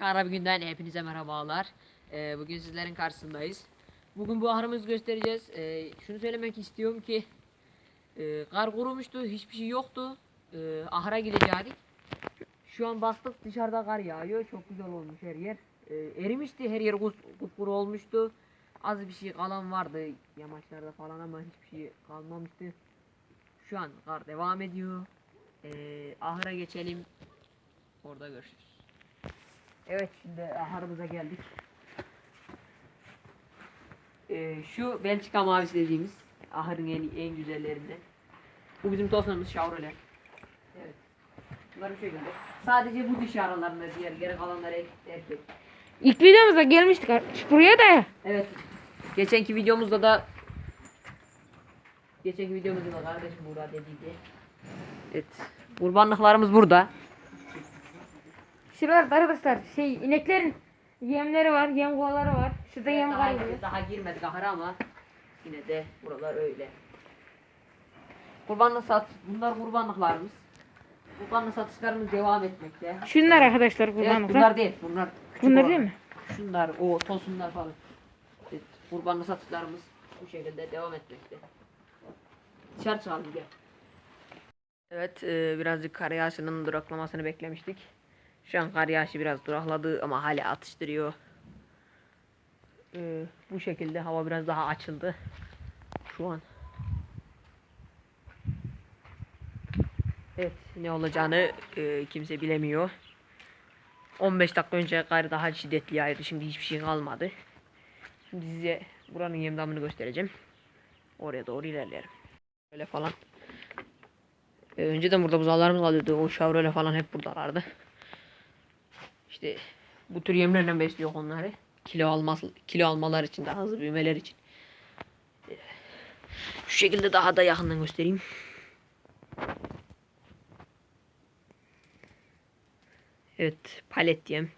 Kara bir günden hepinize merhabalar. Ee, bugün sizlerin karşısındayız. Bugün bu ahırımızı göstereceğiz. Ee, şunu söylemek istiyorum ki e, kar kurumuştu, hiçbir şey yoktu. Ee, ahıra gidecektik. Şu an baktık dışarıda kar yağıyor. Çok güzel olmuş her yer. Ee, erimişti, her yer kupkuru olmuştu. Az bir şey kalan vardı yamaçlarda falan ama hiçbir şey kalmamıştı. Şu an kar devam ediyor. Ee, ahıra geçelim. Orada görüşürüz. Evet şimdi ahırımıza geldik. Ee, şu Belçika mavisi dediğimiz ahırın en, en güzellerinden. Bu bizim tosunumuz Chevrolet. Evet. Bunlar bu şekilde. Sadece bu dişi aralarında diğer geri kalanları erkek. erkek. İlk videomuzda gelmiştik buraya da. Evet. Geçenki videomuzda da Geçenki videomuzda da kardeşim Buğra dediydi. Evet. Kurbanlıklarımız burada. Şuralarda arkadaşlar şey ineklerin yemleri var, yem kovaları var. Şurada yem daha, var. daha girmedik ahıra ama yine de buralar öyle. Kurbanlık sat, bunlar kurbanlıklarımız. Kurbanlık satışlarımız devam etmekte. Şunlar arkadaşlar Evet, kurbanlıklar. bunlar değil, bunlar küçük Bunlar olan. değil mi? Şunlar, o tosunlar falan. Evet, kurbanlık satışlarımız bu şekilde devam etmekte. Dışarı çıkalım gel. Evet, e, birazcık kar yağışının duraklamasını beklemiştik. Şu an kar yağışı biraz durakladı ama hala atıştırıyor. E, bu şekilde hava biraz daha açıldı. Şu an. Evet, ne olacağını e, kimse bilemiyor. 15 dakika önce kar daha şiddetli yağıyordu. Şimdi hiçbir şey kalmadı. Şimdi size buranın yemdamını göstereceğim. Oraya doğru ilerleyelim. Böyle falan. Ee, önceden burada buzağlarımız kalıyordu. O Chevrolet falan hep buradalardı. İşte bu tür yemlerle besliyor onları. Kilo alması, kilo almalar için daha hızlı büyümeler için. Şu şekilde daha da yakından göstereyim. Evet, palet yem,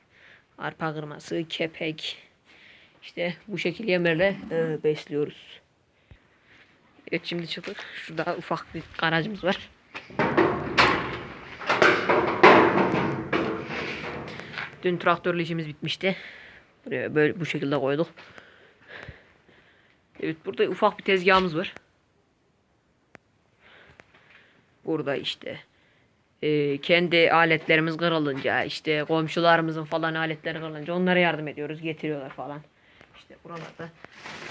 arpa kırması, kepek. İşte bu şekilde yemlerle e, besliyoruz. Evet şimdi çıktık. Şurada ufak bir garajımız var. Dün traktörlü işimiz bitmişti. Buraya böyle bu şekilde koyduk. Evet burada ufak bir tezgahımız var. Burada işte e, kendi aletlerimiz kırılınca işte komşularımızın falan aletleri kırılınca onlara yardım ediyoruz getiriyorlar falan. İşte buralarda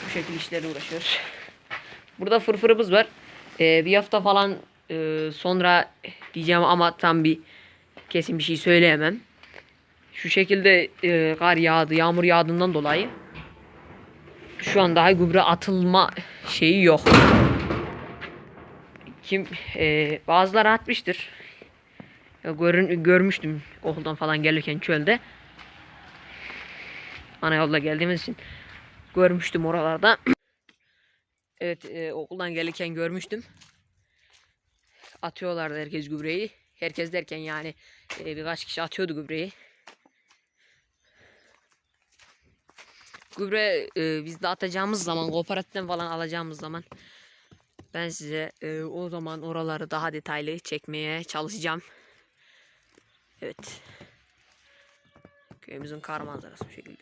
bu şekilde işlerle uğraşıyoruz. Burada fırfırımız var. E, bir hafta falan e, sonra diyeceğim ama tam bir kesin bir şey söyleyemem. Şu şekilde e, kar yağdı, yağmur yağdığından dolayı şu an daha gübre atılma şeyi yok. Kim e, bazıları atmıştır. Görün, görmüştüm okuldan falan gelirken çölde. Ana yolda geldiğimiz için görmüştüm oralarda. evet e, okuldan gelirken görmüştüm. Atıyorlardı herkes gübreyi. Herkes derken yani e, birkaç kişi atıyordu gübreyi. Gübre e, biz de atacağımız zaman kooperatiften falan alacağımız zaman ben size e, o zaman oraları daha detaylı çekmeye çalışacağım. Evet. Köyümüzün kar manzarası bu şekilde.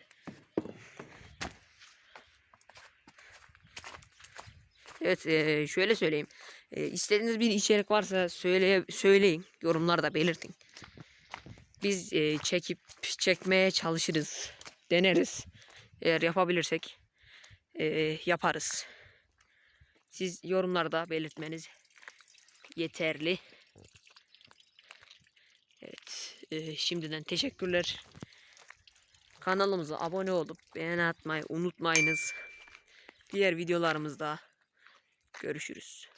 Evet eee, şöyle söyleyeyim. Eee, istediğiniz bir içerik varsa söyle, söyleyin. Yorumlarda belirtin. Biz eee, çekip çekmeye çalışırız. Deneriz. Eğer yapabilirsek eee, yaparız. Siz yorumlarda belirtmeniz yeterli. Evet. e, şimdiden teşekkürler. Kanalımıza abone olup beğeni atmayı unutmayınız. Diğer videolarımızda görüşürüz.